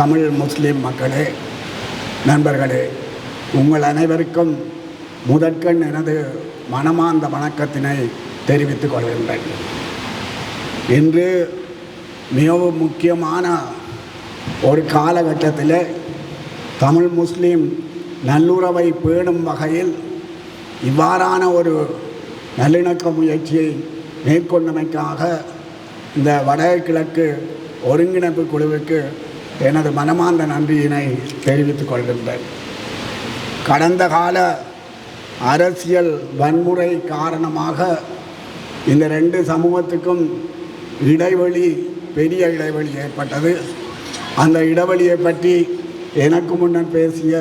தமிழ் முஸ்லீம் மக்களே நண்பர்களே உங்கள் அனைவருக்கும் முதற்கண் எனது மனமார்ந்த வணக்கத்தினை தெரிவித்துக் கொள்கின்றேன். இன்று மிகவும் முக்கியமான ஒரு காலகட்டத்தில் தமிழ் முஸ்லீம் நல்லுறவை பேணும் வகையில் இவ்வாறான ஒரு நல்லிணக்க முயற்சியை மேற்கொண்டமைக்காக இந்த வடகிழக்கு ஒருங்கிணைப்பு குழுவுக்கு எனது மனமார்ந்த நன்றியினை தெரிவித்துக் கொள்கின்றேன். கடந்த கால அரசியல் வன்முறை காரணமாக இந்த ரெண்டு சமூகத்துக்கும் இடைவெளி பெரிய இடைவெளி ஏற்பட்டது. அந்த இடைவெளியை பற்றி எனக்கு முன்னர் பேசிய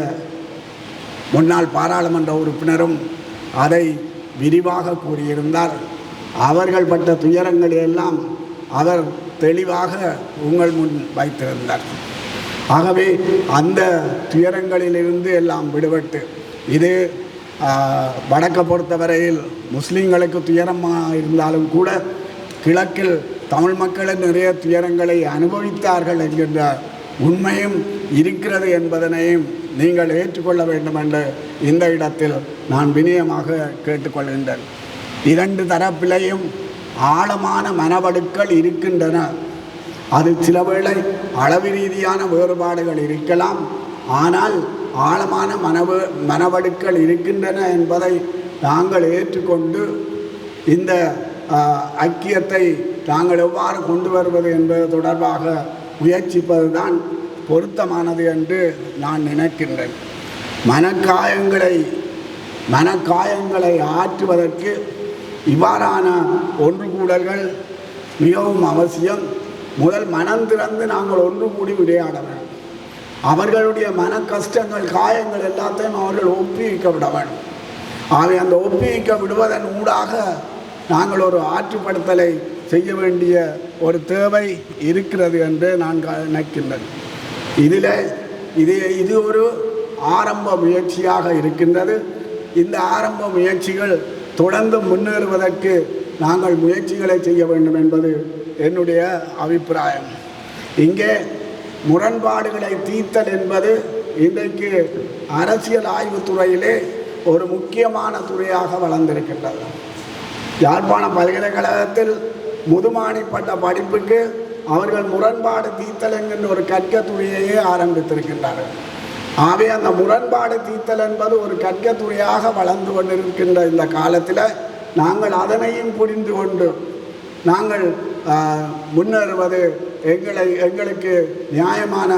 முன்னாள் பாராளுமன்ற உறுப்பினரும் அதை விரிவாக கூறியிருந்தார். அவர்கள் பட்ட துயரங்களை எல்லாம் அவர் தெளிவாக உங்கள் முன் வைத்திருந்தார். ஆகவே அந்த துயரங்களிலிருந்து எல்லாம் விடுபட்டு இது வடக்கை பொறுத்தவரையில் முஸ்லீம்களுக்கு துயரமாக இருந்தாலும் கூட கிழக்கில் தமிழ் மக்களின் நிறைய துயரங்களை அனுபவித்தார்கள் என்கின்ற உண்மையும் இருக்கிறது என்பதனையும் நீங்கள் ஏற்றுக்கொள்ள வேண்டும் என்று இந்த இடத்தில் நான் வினயமாக கேட்டுக்கொள்கின்றேன். இரண்டு தரப்பிலையும் ஆழமான மனவடுக்கள் இருக்கின்றன. அது சில வேளை அளவு ரீதியான வேறுபாடுகள் இருக்கலாம். ஆனால் ஆழமான மனவு மனவடுக்கள் இருக்கின்றன என்பதை நாங்கள் ஏற்றுக்கொண்டு இந்த ஐக்கியத்தை நாங்கள் எவ்வாறு கொண்டு வருவது என்பது தொடர்பாக முயற்சிப்பதுதான் பொருத்தமானது என்று நான் நினைக்கின்றேன். மனக்காயங்களை மனக்காயங்களை ஆற்றுவதற்கு இவ்வாறான ஒன்று கூடல்கள் மிகவும் அவசியம். முதல் மனம் திறந்து நாங்கள் ஒன்று கூடி விளையாட வேண்டும் அவர்களுடைய மன கஷ்டங்கள் காயங்கள் எல்லாத்தையும் அவர்கள் ஒப்புவிக்க விட வேண்டும். அவை அந்த ஒப்புவிக்க விடுவதன் ஊடாக நாங்கள் ஒரு ஆற்றுப்படுத்தலை செய்ய வேண்டிய ஒரு தேவை இருக்கிறது என்று நான் க- நினைக்கின்றேன். இதில் இது இது ஒரு ஆரம்ப முயற்சியாக இருக்கின்றது. இந்த ஆரம்ப முயற்சிகள் தொடர்ந்து முன்னேறுவதற்கு நாங்கள் முயற்சிகளை செய்ய வேண்டும் என்பது என்னுடைய அபிப்பிராயம். இங்கே முரண்பாடுகளை தீர்த்தல் என்பது இன்றைக்கு அரசியல் ஆய்வு துறையிலே ஒரு முக்கியமான துறையாக வளர்ந்திருக்கின்றது. யாழ்ப்பாண பல்கலைக்கழகத்தில் முதுமானி பட்ட படிப்புக்கு அவர்கள் முரண்பாடு தீர்த்தல் என்கின்ற ஒரு கற்க துறையையே ஆரம்பித்திருக்கின்றார்கள். ஆகவே அந்த முரண்பாடு தீர்த்தல் என்பது ஒரு கற்க துறையாக வளர்ந்து கொண்டிருக்கின்ற இந்த காலத்தில் நாங்கள் அதனையும் புரிந்து கொண்டு நாங்கள் முன்னேறுவது எங்களை எங்களுக்கு நியாயமான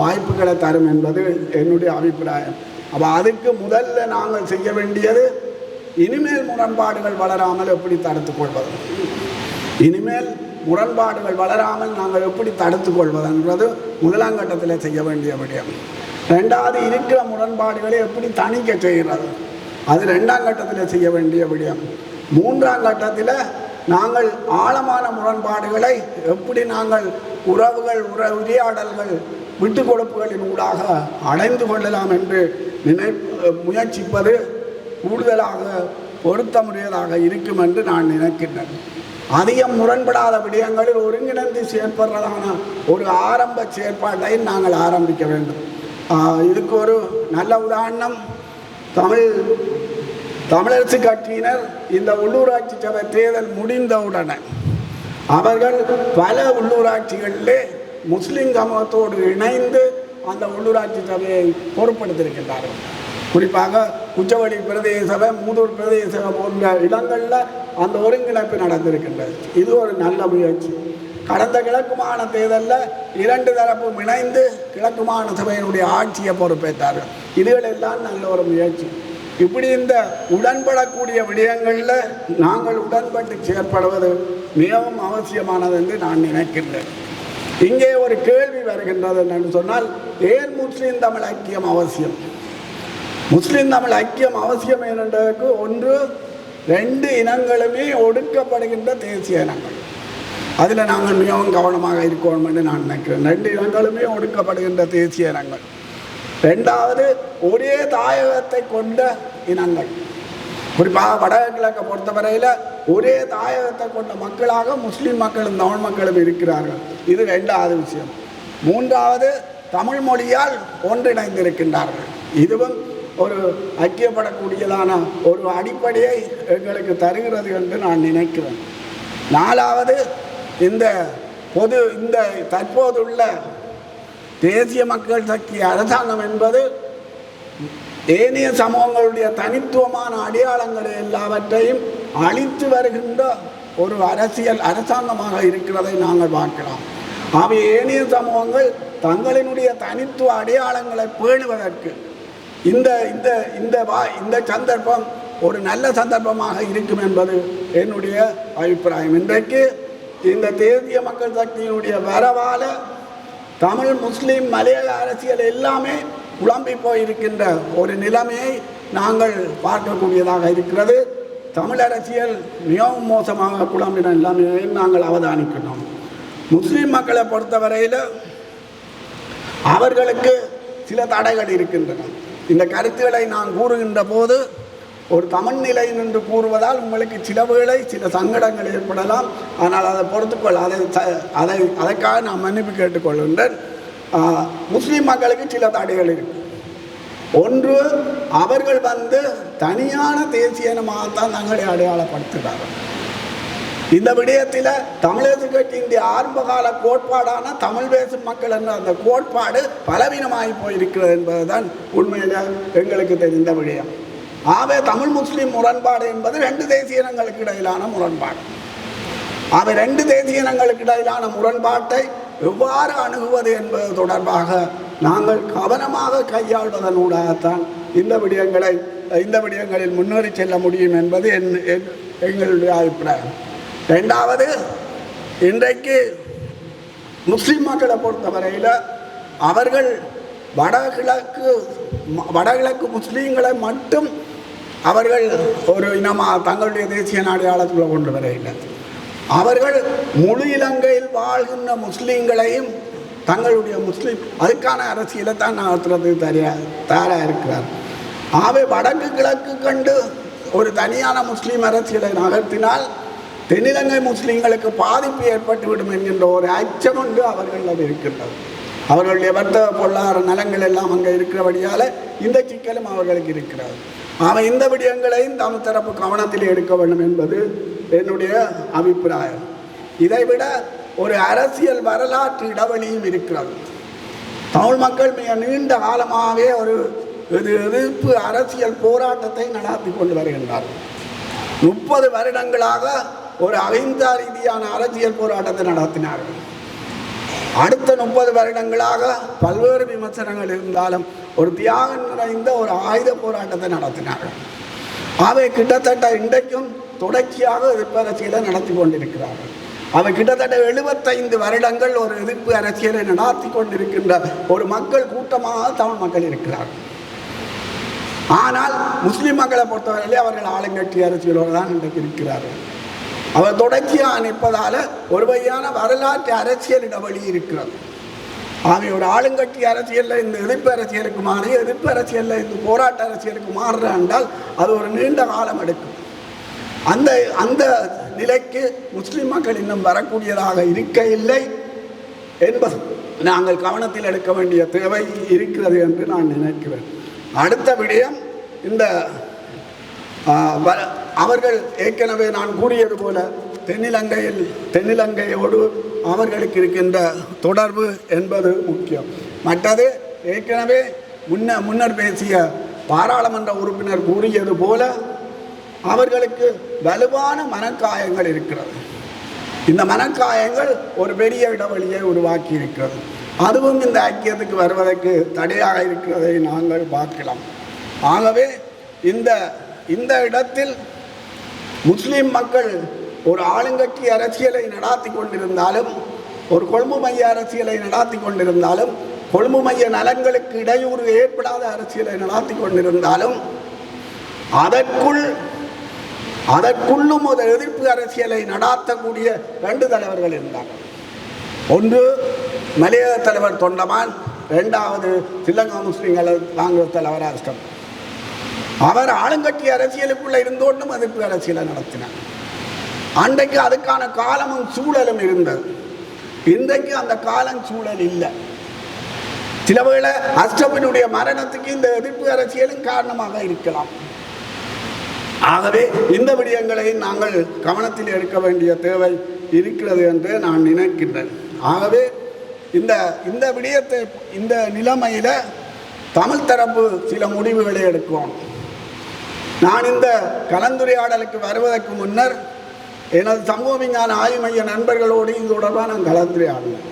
வாய்ப்புகளை தரும் என்பது என்னுடைய அபிப்பிராயம். அப்போ அதுக்கு முதல்ல நாங்கள் செய்ய வேண்டியது இனிமேல் முரண்பாடுகள் வளராமல் எப்படி தடுத்து கொள்வது? இனிமேல் முரண்பாடுகள் வளராமல் நாங்கள் எப்படி தடுத்துக் கொள்வதுன்றது முதலாம் கட்டத்தில் செய்ய வேண்டிய விடயம். ரெண்டாவது இருக்கிற முரண்பாடுகளை எப்படி தணிக்க செய்கிறது? அது ரெண்டாம் கட்டத்தில் செய்ய வேண்டிய விடயம். மூன்றாம் கட்டத்தில் நாங்கள் ஆழமான முரண்பாடுகளை எப்படி நாங்கள் உறவுகள் உற உரையாடல்கள் விட்டு கொடுப்புகளின் ஊடாக அடைந்து கொள்ளலாம் என்று நினை முயற்சிப்பது கூடுதலாக பொருத்தமுடையதாக இருக்கும் என்று நான் நினைக்கின்றேன். அதிகம் முரண்படாத விடயங்களில் ஒருங்கிணைந்து செயற்படுறதான ஒரு ஆரம்ப செயற்பாட்டை நாங்கள் ஆரம்பிக்க வேண்டும். இதுக்கு ஒரு நல்ல உதாரணம். தமிழ் தமிழரசு கட்சியினர் இந்த உள்ளூராட்சி சபை தேர்தல் முடிந்தவுடனே அவர்கள் பல உள்ளூராட்சிகளிலே முஸ்லிம் சமூகத்தோடு இணைந்து அந்த உள்ளூராட்சி சபையை பொறுப்படுத்தியிருக்கின்றார்கள் குறிப்பாக குச்சவடி பிரதேச சபை மூதூர் பிரதேச சபை போன்ற இடங்களில் அந்த ஒருங்கிணைப்பு நடந்திருக்கின்றது. இது ஒரு நல்ல முயற்சி. கடந்த கிழக்கு மாகாண தேர்தலில் இரண்டு தரப்பும் இணைந்து கிழக்கு மாகாண சபையினுடைய ஆட்சியை பொறுப்பேற்றார்கள். இதுகளெல்லாம் நல்ல ஒரு முயற்சி. இப்படி இந்த உடன்படக்கூடிய விடயங்களில் நாங்கள் உடன்பட்டு செயற்படுவது மிகவும் அவசியமானது என்று நான் நினைக்கின்றேன். இங்கே ஒரு கேள்வி வருகின்றது என்னன்னு சொன்னால் ஏன் முஸ்லீம் தமிழ் ஐக்கியம் அவசியம்? முஸ்லீம் தமிழ் ஐக்கியம் அவசியம் என்றதற்கு ஒன்று ரெண்டு இனங்களுமே ஒடுக்கப்படுகின்ற தேசிய இனங்கள். அதில் நாங்கள் மிகவும் கவனமாக இருக்கணும் என்று நான் நினைக்கிறேன். ரெண்டு இனங்களுமே ஒடுக்கப்படுகின்ற தேசிய இனங்கள். ரெண்டாவது ஒரே தாயகத்தை கொண்ட இனங்கள். குறிப்பாக வடகிழக்கை பொறுத்தவரையில் ஒரே தாயகத்தை கொண்ட மக்களாக முஸ்லீம் மக்களும் தமிழ் மக்களும் இருக்கிறார்கள். இது ரெண்டாவது விஷயம். மூன்றாவது தமிழ் மொழியால் ஒன்றிணைந்திருக்கின்றார்கள். இதுவும் ஒரு ஐக்கியப்படக்கூடியதான ஒரு அடிப்படையை எங்களுக்கு தருகிறது என்று நான் நினைக்கிறேன். நாலாவது இந்த பொது இந்த தற்போதுள்ள தேசிய மக்கள் சக்தி அரசாங்கம் என்பது ஏனைய சமூகங்களுடைய தனித்துவமான அடையாளங்களை எல்லாவற்றையும் அழித்து வருகின்ற ஒரு அரசியல் அரசாங்கமாக இருக்கிறதை நாங்கள் பார்க்கலாம் அவை ஏனைய சமூகங்கள் தங்களினுடைய தனித்துவ அடையாளங்களை பேணுவதற்கு இந்த இந்த இந்த வா இந்த சந்தர்ப்பம் ஒரு நல்ல சந்தர்ப்பமாக இருக்கும் என்பது என்னுடைய அபிப்பிராயம். இன்றைக்கு இந்த தேசிய மக்கள் சக்தியினுடைய வரவால தமிழ் முஸ்லீம் மலையாள அரசியல் எல்லாமே குழம்பி போயிருக்கின்ற ஒரு நிலைமையை நாங்கள் பார்க்கக்கூடியதாக இருக்கிறது. தமிழ் அரசியல் மிகவும் மோசமாக குழம்பின நிலைமையையும் நாங்கள் அவதானிக்கணும். முஸ்லீம் மக்களை பொறுத்தவரையில் அவர்களுக்கு சில தடைகள் இருக்கின்றன. இந்த கருத்துக்களை நான் கூறுகின்ற போது ஒரு சமநிலை என்று கூறுவதால் உங்களுக்கு சில வேளை சில சங்கடங்கள் ஏற்படலாம். ஆனால் அதை பொறுத்துக்கொள் அதை அதை அதற்காக நான் மன்னிப்பு கேட்டுக்கொள்கின்றேன். முஸ்லீம் மக்களுக்கு சில தடைகள் இருக்கு. ஒன்று அவர்கள் வந்து தனியான தேசிய இனமாகத்தான் தங்களை அடையாளப்படுத்துகிறார்கள். இந்த விடயத்தில் தமிழக கட்சியினுடைய ஆரம்பகால கோட்பாடான தமிழ் பேசும் மக்கள் என்ற அந்த கோட்பாடு பலவீனமாகி போயிருக்கிறது என்பதுதான் உண்மையில் எங்களுக்கு தெரிந்த விடயம். ஆகவே தமிழ் முஸ்லீம் முரண்பாடு என்பது ரெண்டு தேசிய இனங்களுக்கு இடையிலான முரண்பாடு. அவை ரெண்டு தேசிய இனங்களுக்கு இடையிலான முரண்பாட்டை எவ்வாறு அணுகுவது என்பது தொடர்பாக நாங்கள் கவனமாக கையாள்வதனூடாகத்தான் இந்த விடயங்களை இந்த விடயங்களில் முன்னேறி செல்ல முடியும் என்பது என் என்- எங்களுடைய அபிப்பிராயம். ரெண்டாவது இன்றைக்கு முஸ்லீம் மக்களை பொறுத்தவரையில் அவர்கள் வடகிழக்கு வடகிழக்கு முஸ்லீம்களை மட்டும் அவர்கள் ஒரு இனமாக தங்களுடைய தேசிய அடையாளத்தில் கொண்டு வரையில்லை அவர்கள் முழு இலங்கையில் வாழ்கின்ற முஸ்லீம்களையும் தங்களுடைய முஸ்லீம் அதுக்கான அரசியலை தான் நடத்துறது தரையா தயாராக இருக்கிறார். ஆகவே வடக்கு கிழக்கு கண்டு ஒரு தனியான முஸ்லீம் அரசியலை நகர்த்தினால் தென்னிலங்கை முஸ்லீம்களுக்கு பாதிப்பு ஏற்பட்டுவிடும் என்கின்ற ஒரு அச்சம் கொண்டு அவர்கள் இருக்கின்றது. அவர்களுடைய வர்த்தக பொருளாதார நலங்கள் எல்லாம் அங்கே இருக்கிறபடியால் இந்த சிக்கலும் அவர்களுக்கு இருக்கிறது. அவன் இந்த விடயங்களையும் தம் தரப்பு கவனத்தில் எடுக்க வேண்டும் என்பது என்னுடைய அபிப்பிராயம். இதைவிட ஒரு அரசியல் வரலாற்று இடைவெளியும் இருக்கிறது. தமிழ் மக்கள் மிக நீண்ட காலமாகவே ஒரு எது எதிர்ப்பு அரசியல் போராட்டத்தை நடாத்தி கொண்டு வருகின்றார்கள். முப்பது வருடங்களாக ஒரு அகிம்சா ரீதியான அரசியல் போராட்டத்தை நடத்தினார்கள். அடுத்த முப்பது வருடங்களாக பல்வேறு விமர்சனங்கள் இருந்தாலும் ஒரு தியாகம் நிறைந்த ஒரு ஆயுத போராட்டத்தை நடத்தினார்கள் அவை கிட்டத்தட்ட இன்றைக்கும் தொடர்ச்சியாக எதிர்ப்பு அரசியலை நடத்தி கொண்டிருக்கிறார்கள் அவை கிட்டத்தட்ட எழுபத்தைந்து வருடங்கள் ஒரு எதிர்ப்பு அரசியலை நடத்தி கொண்டிருக்கின்ற ஒரு மக்கள் கூட்டமாக தமிழ் மக்கள் இருக்கிறார்கள் ஆனால் முஸ்லீம் மக்களை பொறுத்தவரையிலே அவர்கள் ஆளுங்கட்சி அரசியலோடு தான் இன்றைக்கு இருக்கிறார்கள். அவர் தொடர்ச்சியாக நிற்பதால் ஒரு வகையான வரலாற்று அரசியல் இடைவெளி இருக்கிறது. ஆகவே ஒரு ஆளுங்கட்சி அரசியலில் இந்த எதிர்ப்பு அரசியலுக்கு மாறி எதிர்ப்பு அரசியலில் இந்த போராட்ட அரசியலுக்கு மாறுற என்றால் அது ஒரு நீண்ட காலம் எடுக்கும். அந்த அந்த நிலைக்கு முஸ்லீம் மக்கள் இன்னும் வரக்கூடியதாக இருக்க இல்லை என்பது நாங்கள் கவனத்தில் எடுக்க வேண்டிய தேவை இருக்கிறது என்று நான் நினைக்கிறேன். அடுத்த விடயம் இந்த வ- அவர்கள் ஏற்கனவே நான் கூறியது போல தென்னிலங்கையில் தென்னிலங்கையோடு அவர்களுக்கு இருக்கின்ற தொடர்பு என்பது முக்கியம். மற்றது ஏற்கனவே முன்ன முன்னர் பேசிய பாராளுமன்ற உறுப்பினர் கூறியது போல அவர்களுக்கு வலுவான மனக்காயங்கள் இருக்கிறது. இந்த மனக்காயங்கள் ஒரு பெரிய இடைவெளியை உருவாக்கி இருக்கிறது அதுவும் இந்த ஐக்கியத்துக்கு வருவதற்கு தடையாக இருக்கிறதை நாங்கள் பார்க்கலாம். ஆகவே இந்த இந்த இடத்தில் முஸ்லீம் மக்கள் ஒரு ஆளுங்கட்சி அரசியலை நடாத்தி கொண்டிருந்தாலும் ஒரு கொழும்பு மைய அரசியலை நடாத்தி கொண்டிருந்தாலும் கொழும்பு மைய நலன்களுக்கு இடையூறு ஏற்படாத அரசியலை நடாத்தி கொண்டிருந்தாலும் அதற்குள் அதற்குள்ளும் ஒரு எதிர்ப்பு அரசியலை நடாத்தக்கூடிய ரெண்டு தலைவர்கள் இருந்தார்கள் ஒன்று மலையக தலைவர் தொண்டமான் இரண்டாவது ஸ்ரீலங்கா முஸ்லீம்கள் காங்கிரஸ் தலைவர் அஷ்டம் அவர் ஆளுங்கட்சி அரசியலுக்குள்ள இருந்தோண்டும் எதிர்ப்பு அரசியலை நடத்தினார். அன்றைக்கு அதுக்கான காலமும் சூழலும் இருந்தது. இன்றைக்கு அந்த காலம் சூழல் இல்லை. சில வேளை அஷ்டபினுடைய மரணத்துக்கு இந்த எதிர்ப்பு அரசியலும் காரணமாக இருக்கலாம். ஆகவே இந்த விடயங்களை நாங்கள் கவனத்தில் எடுக்க வேண்டிய தேவை இருக்கிறது என்று நான் நினைக்கின்றேன். ஆகவே இந்த இந்த விடயத்தை இந்த நிலைமையில் தமிழ் தரப்பு சில முடிவுகளை எடுக்கும். நான் இந்த கலந்துரையாடலுக்கு வருவதற்கு முன்னர் எனது சமூக விஞ்ஞான ஆய்வு மைய நண்பர்களோடு இது தொடர்பாக நான் கலந்துரையாடினேன்.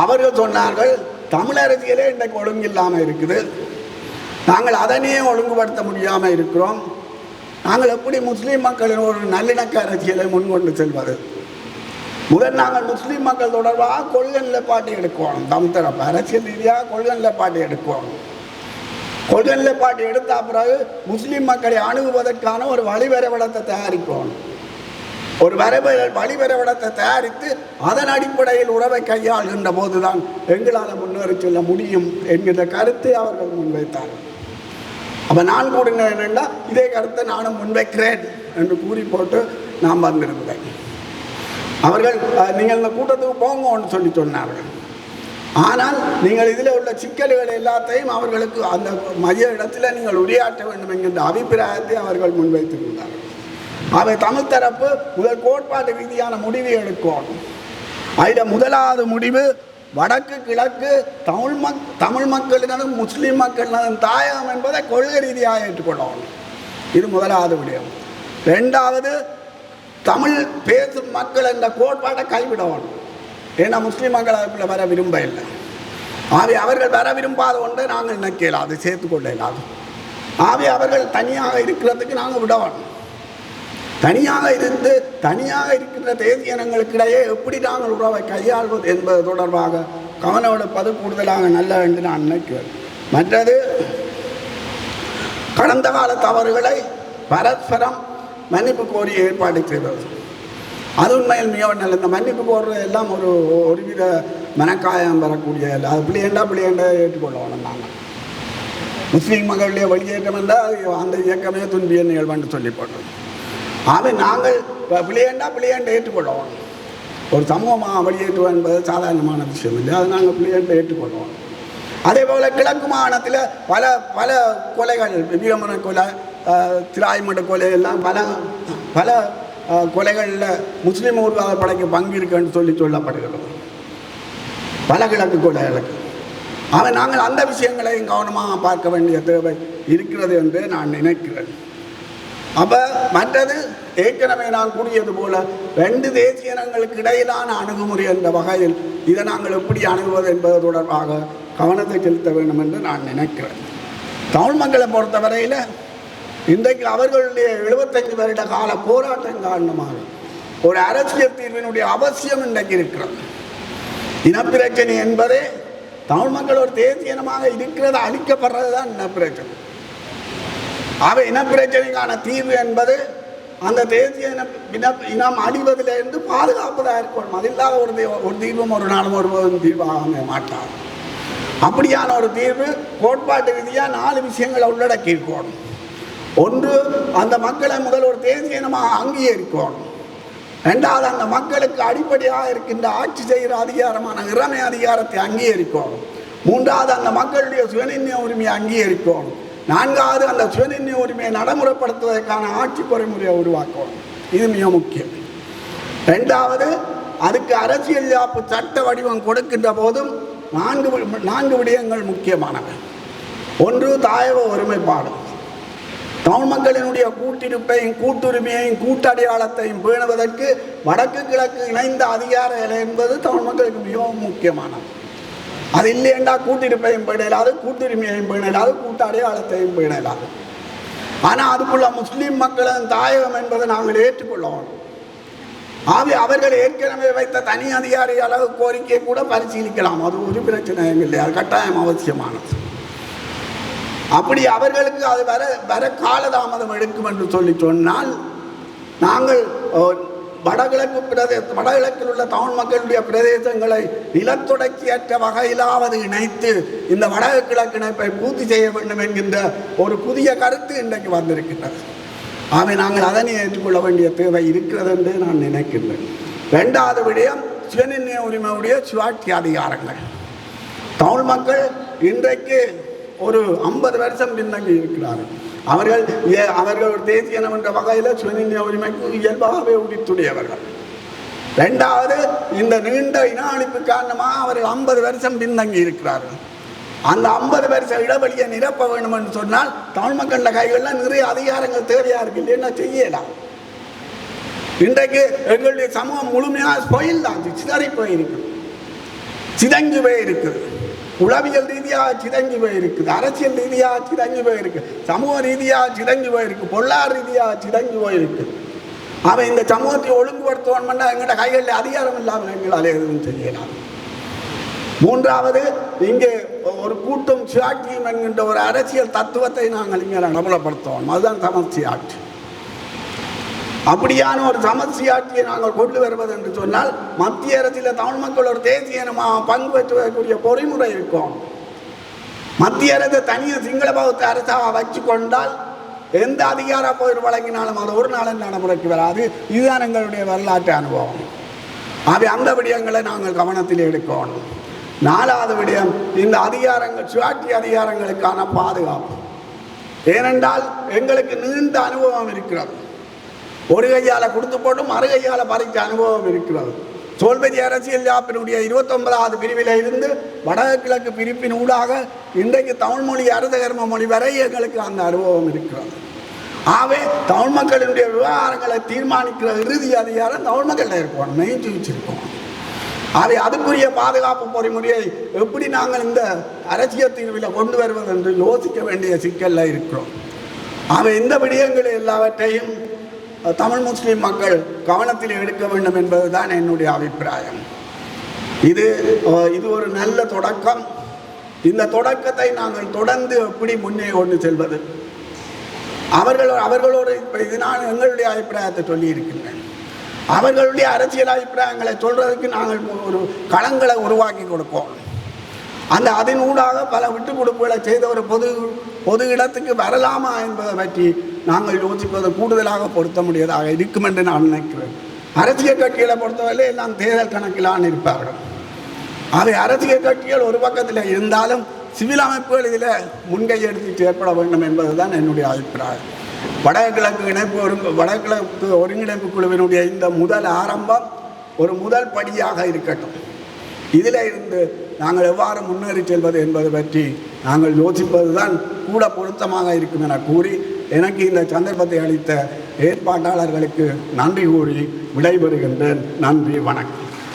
அவர்கள் சொன்னார்கள் தமிழ் அரசியலே இன்றைக்கு ஒழுங்கில்லாமல் இருக்குது. நாங்கள் அதனையே ஒழுங்குபடுத்த முடியாமல் இருக்கிறோம். நாங்கள் எப்படி முஸ்லீம் மக்களின் ஒரு நல்லிணக்க அரசியலை முன்கொண்டு செல்வது? முதல் நாங்கள் முஸ்லீம் மக்கள் தொடர்பாக கொள்கை நிலைப்பாட்டை எடுக்கணும். தம் தரப்பு அரசியல் ரீதியாக கொள்கை நிலைப்பாட்டை எடுக்கணும். கொள்கை நிலைப்பாட்டை எடுத்த பிறகு முஸ்லீம் மக்களை அணுகுவதற்கான ஒரு வழிவரைபடத்தை தயாரிக்கணும். ஒரு வரைப வழிவரைபடத்தை தயாரித்து அதன் அடிப்படையில் உறவை கையாளுகின்ற போதுதான் எங்களால் முன்னேறி செல்ல முடியும் என்கிற கருத்தை அவர்கள் முன்வைத்தார்கள் அப்போ நான் கூறினேன் என்னென்னா இதே கருத்தை நானும் முன்வைக்கிறேன் என்று கூறி போட்டு நான் வந்திருந்தேன். அவர்கள் நீங்கள் இந்த கூட்டத்துக்கு போங்கன்னு சொல்லி சொன்னார்கள். ஆனால் நீங்கள் இதில் உள்ள சிக்கல்கள் எல்லாத்தையும் அவர்களுக்கு அந்த மைய இடத்துல நீங்கள் உரையாற்ற வேண்டும் என்கின்ற அபிப்பிராயத்தை அவர்கள் முன்வைத்திருந்தார்கள் அவை தமிழ் தரப்பு முதல் கோட்பாட்டு ரீதியான முடிவை எடுக்கணும் அதில் முதலாவது முடிவு வடக்கு கிழக்கு தமிழ் மக் தமிழ் மக்களினதும் முஸ்லீம் மக்களினதும் தாயகம் என்பதை கொள்கை ரீதியாக ஏற்றுக்கொள்ளணும். இது முதலாவது விடயம். ரெண்டாவது தமிழ் பேசும் மக்கள் என்ற கோட்பாட்டை கைவிடணும். ஏன்னா முஸ்லீம் மக்கள் அதுக்குள்ள வர விரும்ப இல்லை. ஆவி அவர்கள் வர விரும்பாத ஒன்றை நாங்கள் நினைக்கலாம் அது சேர்த்துக்கொள்ள இல்லாது. ஆவி அவர்கள் தனியாக இருக்கிறதுக்கு நாங்கள் விடணும். தனியாக இருந்து தனியாக இருக்கின்ற தேசிய இனங்களுக்கிடையே எப்படி நாங்கள் உறவை கையாள்வது என்பது தொடர்பாக கவனம் எடுப்பது கூடுதலாக நல்ல என்று நான் நினைக்கிறேன். மற்றது கடந்த கால தவறுகளை பரஸ்பரம் மன்னிப்பு கோரி ஏற்பாடு செய்தது. அது உண்மையில் மிகவும் நல்ல இந்த மன்னிப்பு கோர்றது எல்லாம் ஒரு ஒருவித மனக்காயம் வரக்கூடிய அது பிள்ளையண்டா பிள்ளையண்டா ஏற்றுக்கொள்ளணும் நாங்கள் முஸ்லீம் மக்களுடைய வெளியேற்றம் என்றால் அந்த இயக்கமே துன்பிய நிகழ்வுன்னு சொல்லி போட்டோம் ஆகவே நாங்கள் இப்போ பிள்ளையண்டா பிள்ளையாண்டை ஏற்றுக்கொள்வோம். ஒரு சமூகமாக வெளியேற்றுவோம் என்பது சாதாரணமான விஷயம் இல்லை. அதை நாங்கள் பிள்ளையாண்டை ஏற்றுக்கொள்வோம். அதே போல் கிழக்கு மாகாணத்தில் பல பல கொலைகள் வீரமன கொலை திராய்மட கொலை எல்லாம் பல பல கொலைகளில் முஸ்லீம் ஊர்வாத படைக்கு பங்கு இருக்குன்னு சொல்லி சொல்லப்படுகிறது. பல கிழக்கு கொலைகளுக்கு. அவன் நாங்கள் அந்த விஷயங்களையும் கவனமாக பார்க்க வேண்டிய தேவை இருக்கிறது என்று நான் நினைக்கிறேன். அப்போ மற்றது ஏற்கனவே நான் கூறியது போல ரெண்டு தேசிய இனங்களுக்கு இடையிலான அணுகுமுறை என்ற வகையில் இதை நாங்கள் எப்படி அணுகுவது என்பது தொடர்பாக கவனத்தை செலுத்த வேண்டும் என்று நான் நினைக்கிறேன். தமிழ் மக்களை பொறுத்தவரையில் இன்றைக்கு அவர்களுடைய எழுபத்தஞ்சு வருட கால போராட்டம் காரணமாக ஒரு அரசியல் தீர்வினுடைய அவசியம் இன்றைக்கு இருக்கிறது. இனப்பிரச்சனை என்பதே தமிழ் மக்கள் ஒரு தேசிய இனமாக இருக்கிறது அழிக்கப்படுறது தான் இனப்பிரச்சனை. அவை இனப்பிரச்சனைக்கான தீர்வு என்பது அந்த தேசிய இன இன இனம் அழிவதிலிருந்து பாதுகாப்பதாக இருக்கணும். அது இல்லாத ஒரு ஒரு தீர்வும் ஒரு நாளும் ஒருபோதும் தீர்வாக மாட்டார் அப்படியான ஒரு தீர்வு கோட்பாட்டு ரீதியாக நாலு விஷயங்களை உள்ளடக்கி இருக்கணும் ஒன்று அந்த மக்களை முதல் ஒரு தேசிய இனமாக அங்கீகரிக்கணும். ரெண்டாவது அந்த மக்களுக்கு அடிப்படையாக இருக்கின்ற ஆட்சி செய்கிற அதிகாரமான இறமை அதிகாரத்தை அங்கீகரிக்கணும். மூன்றாவது அந்த மக்களுடைய சுயநிர்ணய உரிமையை அங்கீகரிக்கணும். நான்காவது அந்த சுயநிர்ணய உரிமையை நடைமுறைப்படுத்துவதற்கான ஆட்சி பொறிமுறையை உருவாக்கணும் இது மிக முக்கியம். ரெண்டாவது அதுக்கு அரசியல் யாப்பு சட்ட வடிவம் கொடுக்கின்ற போதும் நான்கு வி- நான்கு விடயங்கள் முக்கியமானவை. ஒன்று தாயக ஒருமைப்பாடு. தமிழ் மக்களினுடைய கூட்டிருப்பையும் கூட்டுரிமையையும் கூட்டடையாளத்தையும் பேணுவதற்கு வடக்கு கிழக்கு இணைந்த அதிகார இலை என்பது தமிழ் மக்களுக்கு மிகவும் முக்கியமானது. அது இல்லையண்டா கூட்டிருப்பையும் பேணலாது கூட்டுரிமையையும் பேணலாது கூட்டு அடையாளத்தையும் பேணலாது. ஆனால் அதுக்குள்ள முஸ்லீம் மக்களின் தாயகம் என்பதை நாங்கள் ஏற்றுக்கொள்ளணும் ஆகவே அவர்கள் ஏற்கனவே வைத்த தனி அதிகாரி அளவு கோரிக்கையை கூட பரிசீலிக்கலாம். அது ஒரு பிரச்சனையும் இல்லை அது கட்டாயம் அவசியமானது. அப்படி அவர்களுக்கு அது வர வர காலதாமதம் எடுக்கும் என்று சொல்லி சொன்னால் நாங்கள் வடகிழக்கு பிரதே வடகிழக்கில் உள்ள தமிழ் மக்களுடைய பிரதேசங்களை நிலத்தொடர்ச்சியற்ற வகையிலாவது இணைத்து இந்த வடகிழக்கு இணைப்பை பூர்த்தி செய்ய வேண்டும் என்கின்ற ஒரு புதிய கருத்து இன்றைக்கு வந்திருக்கின்றது. ஆகவே நாங்கள் அதனை ஏற்றுக்கொள்ள வேண்டிய தேவை இருக்கிறது என்று நான் நினைக்கின்றேன். ரெண்டாவது விடயம் சுயநிர்ணய உரிமையுடைய சுயாட்சி அதிகாரங்கள். தமிழ் மக்கள் இன்றைக்கு ஒரு ஐம்பது வருஷம் பின்னங்கி இருக்கிறார்கள். அவர்கள் ஏ- அவர்கள் ஒரு தேசிய என்ற வகையில் சுயநிர்ணய உரிமைக்கு இயல்பாகவே உரித்துடையவர்கள் ரெண்டாவது இந்த நீண்ட இன காரணமாக அவர்கள் ஐம்பது வருஷம் பின்தங்கி இருக்கிறார்கள். அந்த ஐம்பது வருஷ இடைவெளியை நிரப்ப வேண்டும் என்று சொன்னால் தமிழ் மக்கள கைகளில் நிறைய அதிகாரங்கள் தேவையா இருக்கு இல்லைன்னா செய்யலாம் இன்றைக்கு எங்களுடைய சமூகம் முழுமையாக போயிடலாம் தான் சிதறி போயிருக்கு சிதங்கி போய் இருக்குது உளவியல் ரீதியாக சிதங்கி போயிருக்கு அரசியல் ரீதியாக சிதங்கி போயிருக்கு சமூக ரீதியாக சிதங்கி போயிருக்கு பொருளாதார ரீதியாக சிதங்கி போயிருக்கு. அவன் இந்த சமூகத்தை ஒழுங்குபடுத்துவான் பண்ணால் எங்கள்கிட்ட கைகளில் அதிகாரம் இல்லாமல் எங்களால் எதுவும் செய்யலாம். மூன்றாவது இங்கே ஒரு கூட்டம் சுயாட்சியம் என்கின்ற ஒரு அரசியல் தத்துவத்தை நாங்கள் இங்கே நடைமுறைப்படுத்துவோம் அதுதான் சமஸ்தி ஆட்சி. அப்படியான ஒரு சமஸ்தி ஆட்சியை நாங்கள் கொண்டு வருவது என்று சொன்னால் மத்திய அரசில் தமிழ் மக்கள் ஒரு தேசிய இனமாக பங்கு பெற்றுவதற்குரிய பொறிமுறை இருக்கும். மத்திய அரசு தனியாக சிங்கள பௌத்த அரசாக வச்சு கொண்டால் எந்த அதிகார போய் வழங்கினாலும் அது ஒரு நாளும் நடைமுறைக்கு வராது. இதுதான் எங்களுடைய வரலாற்று அனுபவம். அது அந்த விடயங்களை நாங்கள் கவனத்தில் எடுக்கணும். நாலாவது விடயம் இந்த அதிகாரங்கள் சுயாட்சி அதிகாரங்களுக்கான பாதுகாப்பு. ஏனென்றால் எங்களுக்கு நீண்ட அனுபவம் இருக்கிறது. ஒரு கையால் கொடுத்து போட்டு மறு கையால் பறித்த அனுபவம் இருக்கிறது. சோல்வெதி அரசியல் யாப்பினுடைய இருபத்தொன்பதாவது பிரிவில் இருந்து வடகிழக்கு பிரிப்பின் ஊடாக இன்றைக்கு தமிழ் மொழி அரச கர்ம மொழி வரை எங்களுக்கு அந்த அனுபவம் இருக்கிறது. ஆகவே தமிழ் மக்களினுடைய விவகாரங்களை தீர்மானிக்கிற இறுதி அதிகாரம் தமிழ் மக்கள்கிட்ட இருப்போம் மெயின் வச்சிருக்கோம். ஆகவே அதுக்குரிய பாதுகாப்பு பொறிமுறையை எப்படி நாங்கள் இந்த அரசியல் தீர்வில் கொண்டு வருவது என்று யோசிக்க வேண்டிய சிக்கலில் இருக்கிறோம். ஆகவே இந்த விடயங்கள் எல்லாவற்றையும் தமிழ் முஸ்லீம் மக்கள் கவனத்தில் எடுக்க வேண்டும் என்பதுதான் என்னுடைய அபிப்பிராயம். இது இது ஒரு நல்ல தொடக்கம். இந்த தொடக்கத்தை நாங்கள் தொடர்ந்து எப்படி முன்னே கொண்டு செல்வது? அவர்கள் அவர்களோடு இப்போ இது நான் எங்களுடைய அபிப்பிராயத்தை சொல்லியிருக்கின்றேன் அவர்களுடைய அரசியல் அபிப்பிராயங்களை சொல்றதுக்கு நாங்கள் ஒரு களங்களை உருவாக்கி கொடுப்போம். அந்த அதன் ஊடாக பல விட்டு கொடுப்புகளை செய்த ஒரு பொது பொது இடத்துக்கு வரலாமா என்பதை பற்றி நாங்கள் யோசிப்பது கூடுதலாக பொருத்த முடியதாக இருக்கும் என்று நான் நினைக்கிறேன். அரசியல் கட்சிகளை பொறுத்தவரை எல்லாம் தேர்தல் கணக்கிலான் இருப்பார்கள். அவை அரசியல் கட்சிகள் ஒரு பக்கத்தில் இருந்தாலும் சிவில் அமைப்புகள் இதில் முன்கை எடுத்து செயற்பட வேண்டும் என்பதுதான் என்னுடைய அபிப்பிராயம். வடகிழக்கு இணைப்பு ஒரு வடகிழக்கு ஒருங்கிணைப்பு குழுவினுடைய இந்த முதல் ஆரம்பம் ஒரு முதல் படியாக இருக்கட்டும். இதில் இருந்து நாங்கள் எவ்வாறு முன்னேறி செல்வது என்பது பற்றி நாங்கள் யோசிப்பது தான் கூட பொருத்தமாக இருக்கும் என கூறி எனக்கு இந்த சந்தர்ப்பத்தை அளித்த ஏற்பாட்டாளர்களுக்கு நன்றி கூறி விடைபெறுகின்றேன். நன்றி வணக்கம்.